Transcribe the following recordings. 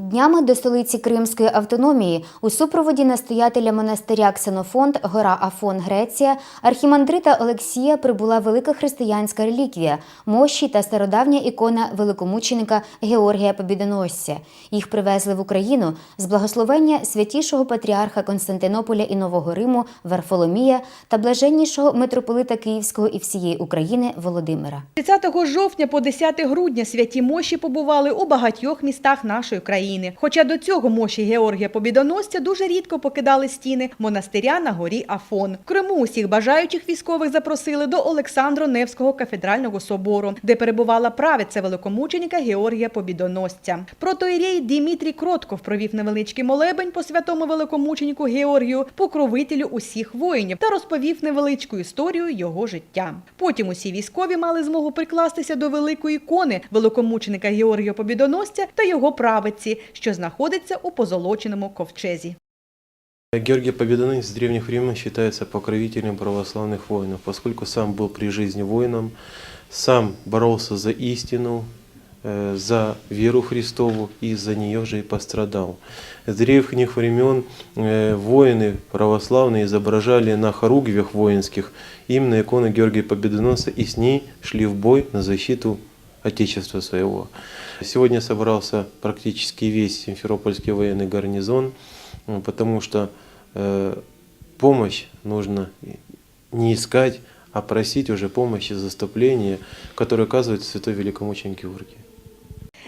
Днями до столиці Кримської автономії у супроводі настоятеля монастиря Ксенофонд Гора Афон Греція архімандрита Олексія прибула велика християнська реліквія мощі та стародавня ікона великомученика Георгія Побідоносця. Їх привезли в Україну з благословення святішого патріарха Константинополя і Нового Риму Варфоломія та блаженнішого митрополита Київського і всієї України Володимира. 30 жовтня по 10 грудня святі мощі побували у багатьох містах нашої країни. Хоча до цього мощі Георгія Побідоносця дуже рідко покидали стіни монастиря на горі Афон. В Криму усіх бажаючих військових запросили до Олександро-Невського кафедрального собору, де перебувала правиця великомученика Георгія Побідоносця. Протоїрей Дімітрій Кротков провів невеличкий молебень по святому великомученику Георгію, покровителю усіх воїнів, та розповів невеличку історію його життя. Потім усі військові мали змогу прикластися до великої ікони великомученика Георгія Побідоносця та його правиці, що знаходиться у позолоченому ковчезі. Георгий Победоносец с древних времен считается покровителем православных воинов, поскольку сам был при жизни воином, сам боролся за истину, э, за веру Христову и за нее же и пострадал. С древних времен э, воины православные изображали на хоругвях воинских именно икону Георгия Победоносца и с ней шли в бой на защиту Отечества своего. Сегодня собрался практически весь Симферопольский военный гарнизон, м, потому что э, помощь нужно не искать, а просить уже помощи, заступления, которое оказывает святой великомученик Георгий.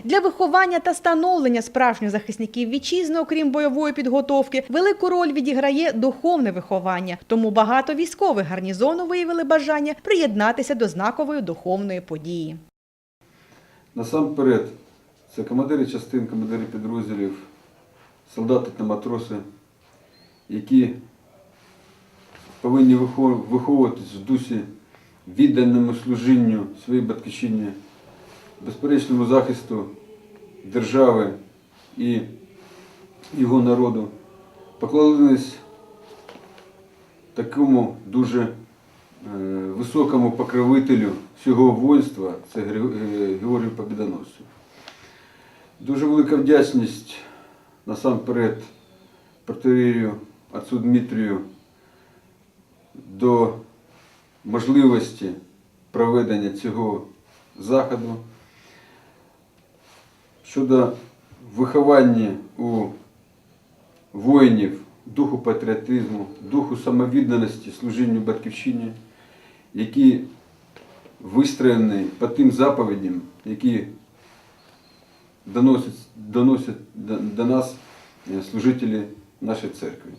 Для виховання та становлення справжніх захисників вітчизни, окрім бойової підготовки, велику роль відіграє духовне виховання. Тому багато військових гарнізону виявили бажання приєднатися до знакової духовної події. Насамперед, це командири частин, командири підрозділів, солдати та матроси, які повинні виховуватись в дусі відданому служінню своїй батьківщині, безперечному захисту держави і його народу, поклонились такому дуже високому покровителю всього воїнства, це е, Георгію Побідоносцю. Дуже велика вдячність насамперед протерію отцу Дмитрію до можливості проведення цього заходу щодо виховання у воїнів духу патріотизму, духу самовідданості служінню батьківщині, які вистроєні по тим заповідям, які доносять, доносять до, нас е, служителі нашої церкви.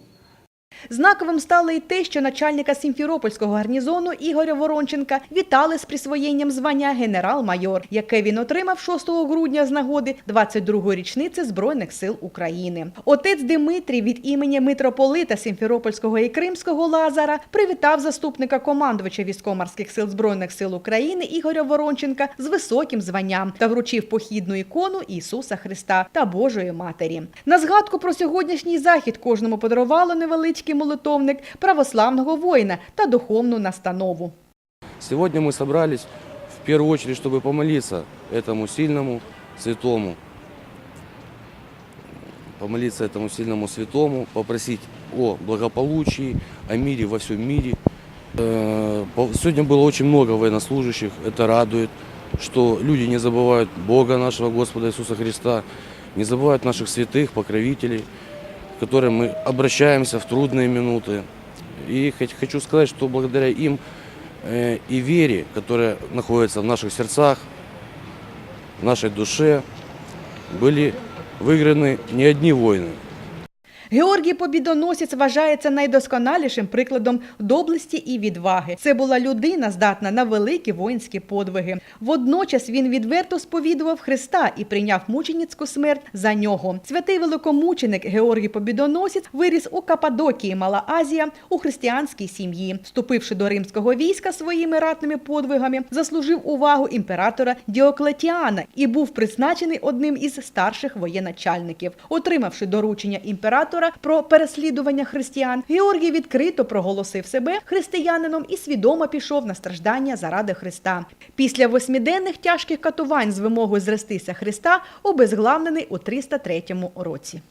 Знаковим стало і те, що начальника Сімферопольського гарнізону Ігоря Воронченка вітали з присвоєнням звання генерал-майор, яке він отримав 6 грудня з нагоди 22-ї річниці Збройних сил України. Отець Димитрій від імені митрополита Сімферопольського і Кримського Лазара привітав заступника командувача військово-морських сил Збройних сил України Ігоря Воронченка з високим званням та вручив похідну ікону Ісуса Христа та Божої Матері. На згадку про сьогоднішній захід кожному подарувало невеличкий молитовник православного воїна та духовну настанову. Сегодня мы собрались в первую очередь, чтобы помолиться этому сильному святому, помолиться этому сильному святому, попросить о благополучии, о мире во всем мире. Э, по- Сегодня было очень много военнослужащих, это радует, что люди не забывают Бога нашего Господа Иисуса Христа, не забывают наших святых, покровителей, к которым мы обращаемся в трудные минуты. И хот- хочу сказать, что благодаря им э, и вере, которая находится в наших сердцах, в нашей душе, были выиграны не одни войны. Георгій Побідоносець вважається найдосконалішим прикладом доблесті і відваги. Це була людина, здатна на великі воїнські подвиги. Водночас він відверто сповідував Христа і прийняв мученицьку смерть за нього. Святий великомученик Георгій Побідоносець виріс у Кападокії, Мала Азія, у християнській сім'ї. Вступивши до римського війська своїми ратними подвигами, заслужив увагу імператора Діоклетіана і був призначений одним із старших воєначальників. Отримавши доручення імператора, імператора про переслідування християн, Георгій відкрито проголосив себе християнином і свідомо пішов на страждання заради Христа. Після восьмиденних тяжких катувань з вимогою зрестися Христа обезглавлений у 303 році.